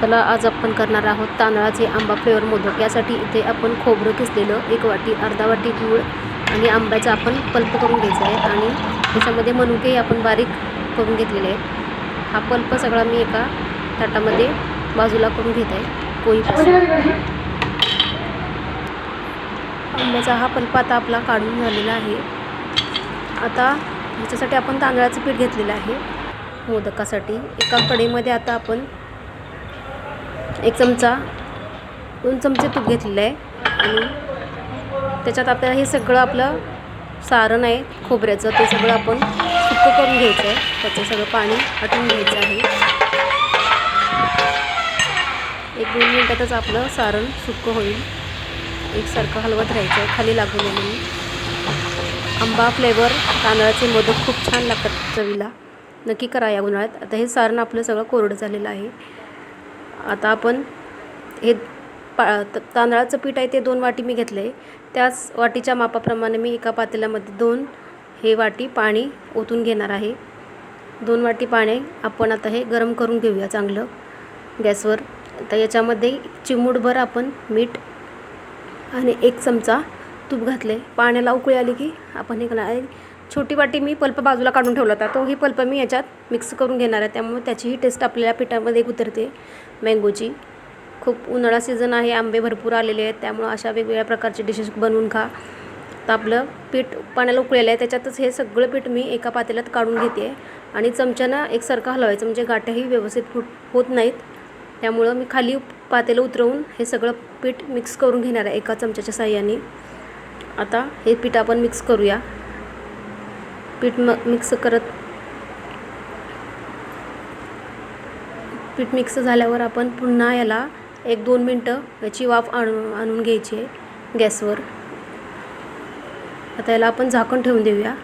चला आज आपण करणार आहोत तांदळाचे आंबा फ्लेवर मोदक. यासाठी इथे आपण खोबरं किसलेलं एक वाटी अर्धा वाटी गूळ आणि आंब्याचा आपण पल्प करून घ्यायचा आहे आणि त्याच्यामध्ये मनुकेही आपण बारीक करून घेतलेले आहेत. हा पल्प सगळा मी एका ताटामध्ये बाजूला करून घेत आहे पोळीपासून आंब्याचा हा पल्प आता आपला काढून झालेला आहे. आता ह्याच्यासाठी आपण तांदळाचं पीठ घेतलेलं आहे मोदकासाठी. एका कडेमध्ये आता आपण एक चमचा दोन चमचे तूप घेतलेलं आहे आणि त्याच्यात आपल्याला हे सगळं आपलं सारण आहे खोबऱ्याचं ते सगळं आपण सुक्कं करून घ्यायचं आहे. त्याचं सगळं पाणी आटून घ्यायचं आहे. एक दोन मिनटातच आपलं सारण सुक्कं होईल. एकसारखं हलवत राहायचं आहे खाली लागून म्हणून. आंबा फ्लेवर तांदळाचे मोदक खूप छान लागतात चवीला. नक्की करा या उन्हाळ्यात. आता हे सारण आपलं सगळं कोरडं झालेलं आहे. आता आपण हे पा त- तांदळाचं पीठ आहे ते दोन वाटी मी घेतलं आहे त्याच वाटीच्या मापाप्रमाणे मी एका पातेल्यामध्ये दोन हे वाटी पाणी ओतून घेणार आहे. दोन वाटी पाणी आपण आता हे गरम करून घेऊया चांगलं गॅसवर. आता याच्यामध्ये चिमूटभर आपण मीठ आणि एक चमचा तूप घातले पाण्याला उकळी आली की आपण हे करणार छोटी वाटी मी पल्प बाजूला काढून ठेवला होता. तोही पल्प मी याच्यात मिक्स करून घेणार आहे. त्यामुळे त्याचीही टेस्ट आपल्याला पिठामध्ये उतरते मँगोची खूप उन्हाळा सीझन आहे आंबे भरपूर आलेले आहेत. त्यामुळं अशा वेगवेगळ्या प्रकारचे डिशेस बनवून खा. तर आपलं पीठ पाण्याला उकळलेलं आहे. त्याच्यातच हे सगळं पीठ मी एका पातेल्यात काढून घेते. आणि चमच्यानं एकसारखं हलवायचं. म्हणजे गाठ्याही व्यवस्थित फुट होत नाहीत. त्यामुळं मी खाली पातेलं उतरवून हे सगळं पीठ मिक्स करून घेणार आहे. एका चमच्याच्या साह्याने. आता हे पीठ आपण मिक्स करूया. पीठ म मिक्स करत पीठ मिक्स झाल्यावर आपण पुन्हा याला एक दोन मिनटं याची वाफ आणून आणून घ्यायची आहे गॅसवर. आता याला आपण झाकण ठेवून देऊया.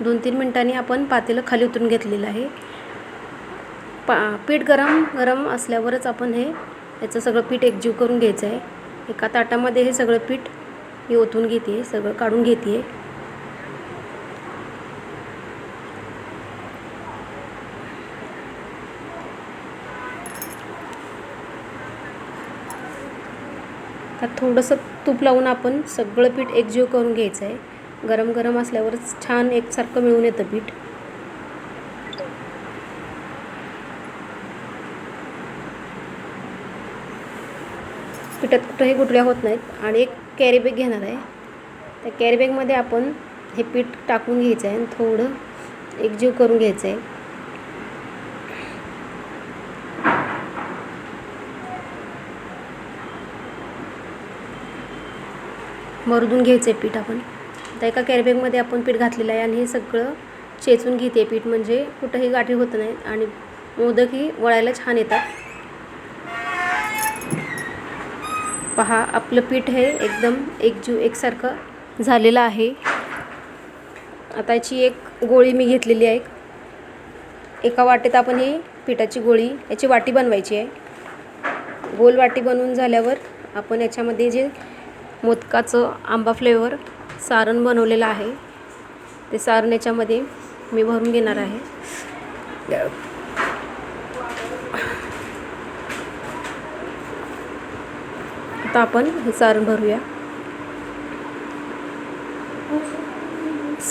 दोन तीन मिनटांनी आपण पातेलं खाली उतरून घेतलेलं आहे. पा पीठ गरम गरम असल्यावरच आपण हे याचं सगळं पीठ एकजीव करून घ्यायचं आहे. एका ताटामध्ये हे सगळं पीठ मी ओतून घेते सगळं काढून घेते. त्यात थोडंसं तूप लावून आपण सगळं पीठ एकजीव करून घ्यायचं आहे. गरम गरम असल्यावरच छान एकसारखं मिळून येतं पीठ. पिठात कुठंही गुटल्या होत नाहीत आणि एक कॅरी बॅग घेणार आहे. त्या कॅरी बॅगमध्ये आपण हे पीठ टाकून घ्यायचं आहे आणि थोडं एकजीव करून घ्यायचं आहे. मरदून घ्यायचं आहे पीठ आपण. आता एका कॅरीबॅगमध्ये आपण पीठ घातलेलं आहे आणि हे सगळं चेचून घेते पीठ. म्हणजे कुठंही गाठी होत नाही आणि मोदकही वळायला छान येतात. पहा आपलं पीठ हे एकदम एकजीव एकसारखं झालेलं आहे. आता याची एक गोळी मी घेतलेली आहे. एका वाटेत आपण ही पिठाची गोळी याची वाटी बनवायची आहे. गोल वाटी बनवून झाल्यावर आपण याच्यामध्ये जे मोदकाचं आंबा फ्लेवर सारण बनवलेलं आहे. ते सारण याच्यामध्ये मी भरून घेणार आहे. आता आपण हे सारण भरूया.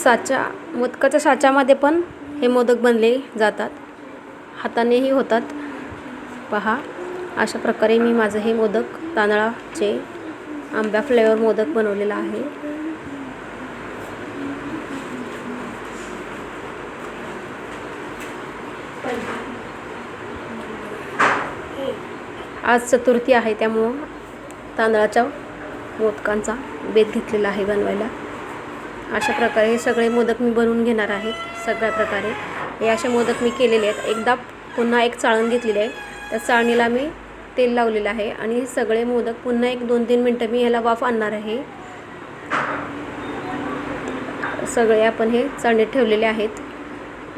साचा मोदकाच्या साच्यामध्ये पण हे मोदक बनले जातात. हातानेही होतात. पहा अशा प्रकारे मी माझं हे मोदक तांदळाचे आंब्या फ्लेवर मोदक बनवलेला आहे. आज चतुर्थी आहे त्यामुळं तांदळाच्या मोदकांचा बेत घेतलेला आहे बनवायला. अशा प्रकारे हे सगळे मोदक मी बनवून घेणार आहेत सगळ्या प्रकारे. हे असे मोदक मी केलेले आहेत. एकदा पुन्हा एक चाळण घेतलेली आहे. त्या चाळणीला मी तेल लावलेलं आहे आणि सगळे मोदक पुन्हा एक दोन तीन मिनटं मी ह्याला वाफ आणणार आहे. सगळे आपण हे चाळणीत ठेवलेले आहेत.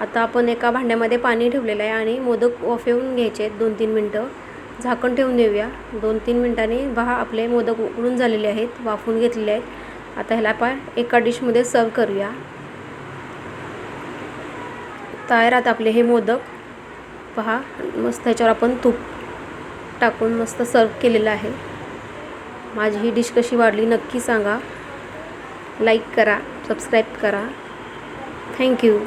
आता आपण एका भांड्यामध्ये पाणी ठेवलेलं आहे आणि मोदक वाफ येऊन घ्यायचे आहेत दोन तीन मिनटं. झाकण ठेवून देऊया. दोन तीन मिनटांनी पहा आपले मोदक उकडून झालेले आहेत वाफवून घेतलेले आहेत. आता ह्याला आपण एका डिशमध्ये सर्व करूया. तयार आहेत आपले हे मोदक. पहा मस्त ह्याच्यावर आपण तूप टाकून मस्त सर्व केलेलं आहे. माझी ही डिश कशी वाढली नक्की सांगा. लाईक करा सबस्क्राईब करा. थँक्यू